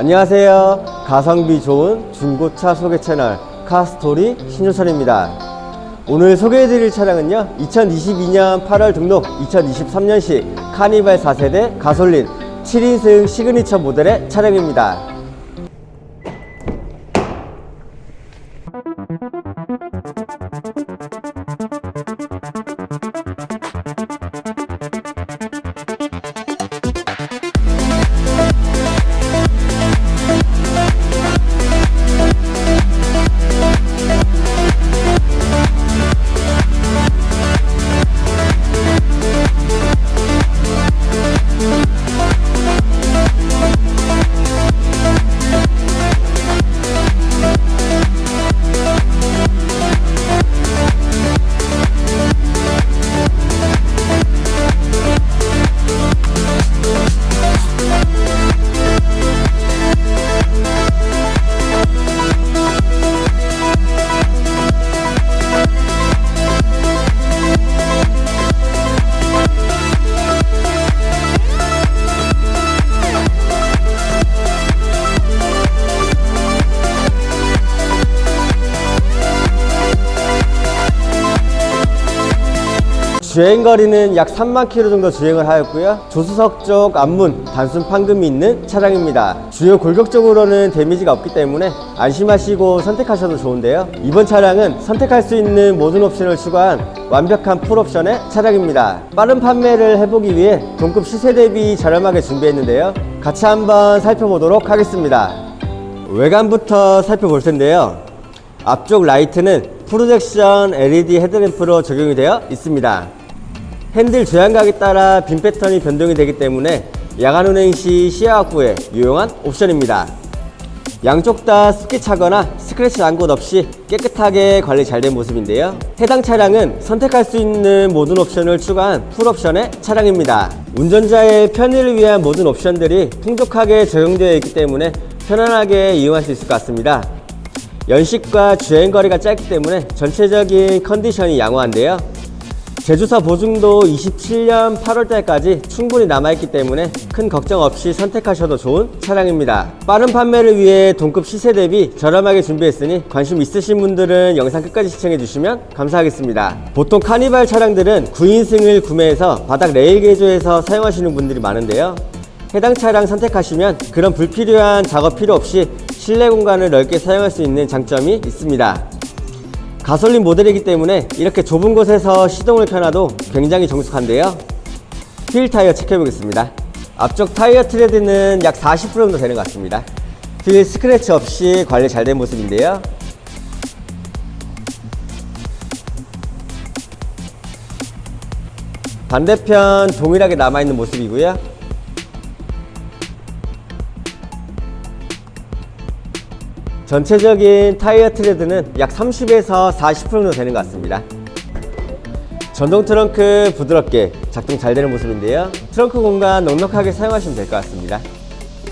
안녕하세요. 가성비 좋은 중고차 소개 채널 카스토리 신효철입니다. 오늘 소개해드릴 차량은요, 2022년 8월 등록, 2023년식 카니발 4세대 가솔린 7인승 시그니처 모델의 차량입니다. 주행 거리는 약 3만 킬로 정도 주행을 하였고요. 조수석 쪽 앞문 단순 판금이 있는 차량입니다. 주요 골격적으로는 데미지가 없기 때문에 안심하시고 선택하셔도 좋은데요. 이번 차량은 선택할 수 있는 모든 옵션을 추가한 완벽한 풀옵션의 차량입니다. 빠른 판매를 해보기 위해 동급 시세 대비 저렴하게 준비했는데요. 같이 한번 살펴보도록 하겠습니다. 외관부터 살펴볼 텐데요. 앞쪽 라이트는 프로젝션 LED 헤드램프로 적용이 되어 있습니다. 핸들 조향각에 따라 빔 패턴이 변동이 되기 때문에 야간 운행 시 시야 확보에 유용한 옵션입니다. 양쪽 다 습기 차거나 스크래치 난 곳 없이 깨끗하게 관리 잘 된 모습인데요. 해당 차량은 선택할 수 있는 모든 옵션을 추가한 풀옵션의 차량입니다. 운전자의 편의를 위한 모든 옵션들이 풍족하게 적용되어 있기 때문에 편안하게 이용할 수 있을 것 같습니다. 연식과 주행거리가 짧기 때문에 전체적인 컨디션이 양호한데요. 제조사 보증도 27년 8월달까지 충분히 남아있기 때문에 큰 걱정 없이 선택하셔도 좋은 차량입니다. 빠른 판매를 위해 동급 시세 대비 저렴하게 준비했으니 관심 있으신 분들은 영상 끝까지 시청해 주시면 감사하겠습니다. 보통 카니발 차량들은 9인승을 구매해서 바닥 레일 개조해서 사용하시는 분들이 많은데요. 해당 차량 선택하시면 그런 불필요한 작업 필요 없이 실내 공간을 넓게 사용할 수 있는 장점이 있습니다. 가솔린 모델이기 때문에 이렇게 좁은 곳에서 시동을 켜놔도 굉장히 정숙한데요. 휠 타이어 체크해 보겠습니다. 앞쪽 타이어 트레드는 약 40% 정도 되는 것 같습니다. 휠 스크래치 없이 관리 잘 된 모습인데요. 반대편 동일하게 남아있는 모습이고요. 전체적인 타이어 트레드는 약 30에서 40% 정도 되는 것 같습니다. 전동 트렁크 부드럽게 작동 잘 되는 모습인데요. 트렁크 공간 넉넉하게 사용하시면 될 것 같습니다.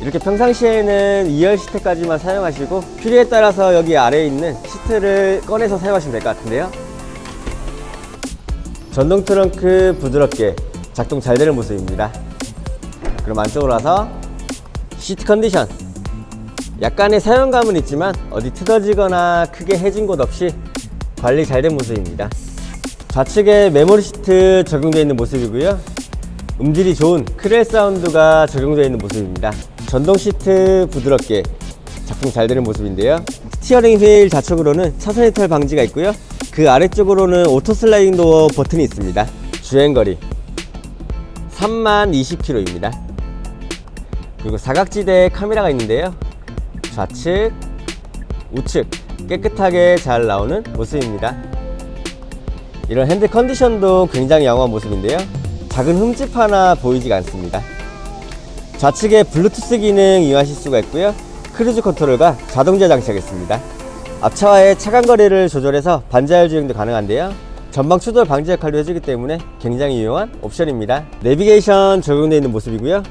이렇게 평상시에는 2열 시트까지만 사용하시고 필요에 따라서 여기 아래에 있는 시트를 꺼내서 사용하시면 될 것 같은데요. 전동 트렁크 부드럽게 작동 잘 되는 모습입니다. 그럼 안쪽으로 와서 시트 컨디션 약간의 사용감은 있지만 어디 틀어지거나 크게 해진 곳 없이 관리 잘 된 모습입니다. 좌측에 메모리 시트 적용되어 있는 모습이고요. 음질이 좋은 크렐 사운드가 적용되어 있는 모습입니다. 전동 시트 부드럽게 작동 잘 되는 모습인데요. 스티어링 휠 좌측으로는 차선 이탈 방지가 있고요. 그 아래쪽으로는 오토 슬라이딩 도어 버튼이 있습니다. 주행거리 3만 20km입니다. 그리고 사각지대에 카메라가 있는데요. 좌측, 우측 깨끗하게 잘 나오는 모습입니다. 이런 핸드 컨디션도 굉장히 양호한 모습인데요. 작은 흠집 하나 보이지가 않습니다. 좌측에 블루투스 기능 이용하실 수가 있고요. 크루즈 컨트롤과 자동제 장치하겠습니다. 앞차와의 차간 거리를 조절해서 반자율 주행도 가능한데요. 전방 추돌 방지 역할도 해주기 때문에 굉장히 유용한 옵션입니다. 내비게이션 적용되어 있는 모습이고요.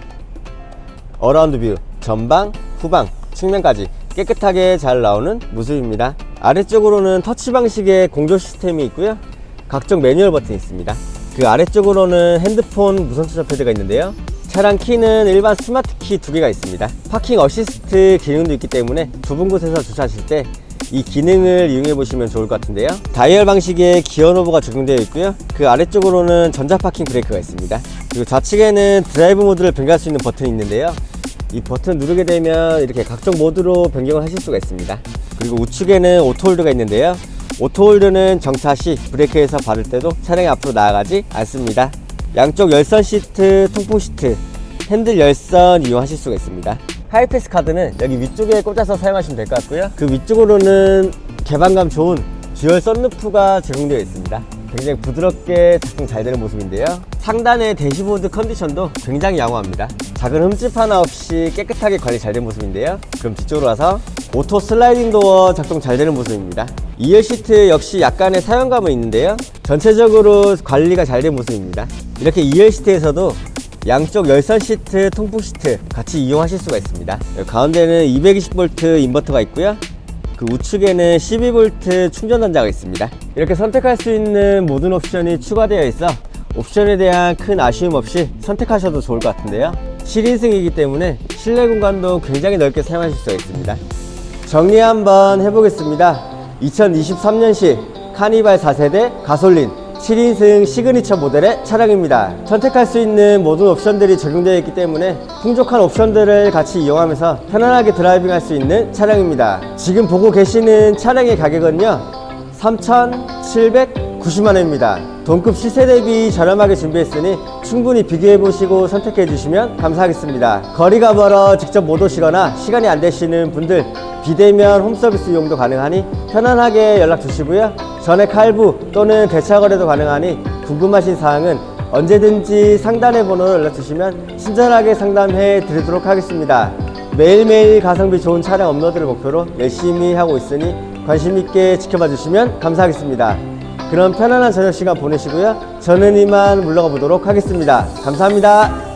어라운드 뷰, 전방, 후방, 측면까지 깨끗하게 잘 나오는 모습입니다. 아래쪽으로는 터치 방식의 공조 시스템이 있고요. 각종 매뉴얼 버튼이 있습니다. 그 아래쪽으로는 핸드폰 무선 충전 패드가 있는데요. 차량 키는 일반 스마트 키 두 개가 있습니다. 파킹 어시스트 기능도 있기 때문에 좁은 곳에서 주차하실 때 이 기능을 이용해 보시면 좋을 것 같은데요. 다이얼 방식의 기어 노브가 적용되어 있고요. 그 아래쪽으로는 전자 파킹 브레이크가 있습니다. 그리고 좌측에는 드라이브 모드를 변경할 수 있는 버튼이 있는데요. 이 버튼 누르게 되면 이렇게 각종 모드로 변경을 하실 수가 있습니다. 그리고 우측에는 오토홀드가 있는데요. 오토홀드는 정차 시 브레이크에서 받을 때도 차량이 앞으로 나아가지 않습니다. 양쪽 열선 시트, 통풍 시트, 핸들 열선 이용하실 수가 있습니다. 하이패스 카드는 여기 위쪽에 꽂아서 사용하시면 될 것 같고요. 그 위쪽으로는 개방감 좋은 듀얼 썬루프가 제공되어 있습니다. 굉장히 부드럽게 작동 잘 되는 모습인데요. 상단의 대시보드 컨디션도 굉장히 양호합니다. 작은 흠집 하나 없이 깨끗하게 관리 잘 된 모습인데요. 그럼 뒤쪽으로 와서 오토 슬라이딩 도어 작동 잘 되는 모습입니다. 2열 시트 역시 약간의 사용감은 있는데요. 전체적으로 관리가 잘 된 모습입니다. 이렇게 2열 시트에서도 양쪽 열선 시트, 통풍 시트 같이 이용하실 수가 있습니다. 가운데는 220V 인버터가 있고요. 그 우측에는 12V 충전 단자가 있습니다. 이렇게 선택할 수 있는 모든 옵션이 추가되어 있어 옵션에 대한 큰 아쉬움 없이 선택하셔도 좋을 것 같은데요. 7인승이기 때문에 실내 공간도 굉장히 넓게 사용하실 수가 있습니다. 정리 한번 해보겠습니다. 2023년식 카니발 4세대 가솔린 7인승 시그니처 모델의 차량입니다. 선택할 수 있는 모든 옵션들이 적용되어 있기 때문에 풍족한 옵션들을 같이 이용하면서 편안하게 드라이빙 할 수 있는 차량입니다. 지금 보고 계시는 차량의 가격은요. 3,790만원입니다. 동급 시세 대비 저렴하게 준비했으니 충분히 비교해 보시고 선택해 주시면 감사하겠습니다. 거리가 멀어 직접 못 오시거나 시간이 안 되시는 분들 비대면 홈서비스 이용도 가능하니 편안하게 연락 주시고요. 전액 할부 또는 대차 거래도 가능하니 궁금하신 사항은 언제든지 상단의 번호로 연락 주시면 친절하게 상담해 드리도록 하겠습니다. 매일매일 가성비 좋은 차량 업로드를 목표로 열심히 하고 있으니 관심 있게 지켜봐 주시면 감사하겠습니다. 그럼 편안한 저녁 시간 보내시고요. 저는 이만 물러가 보도록 하겠습니다. 감사합니다.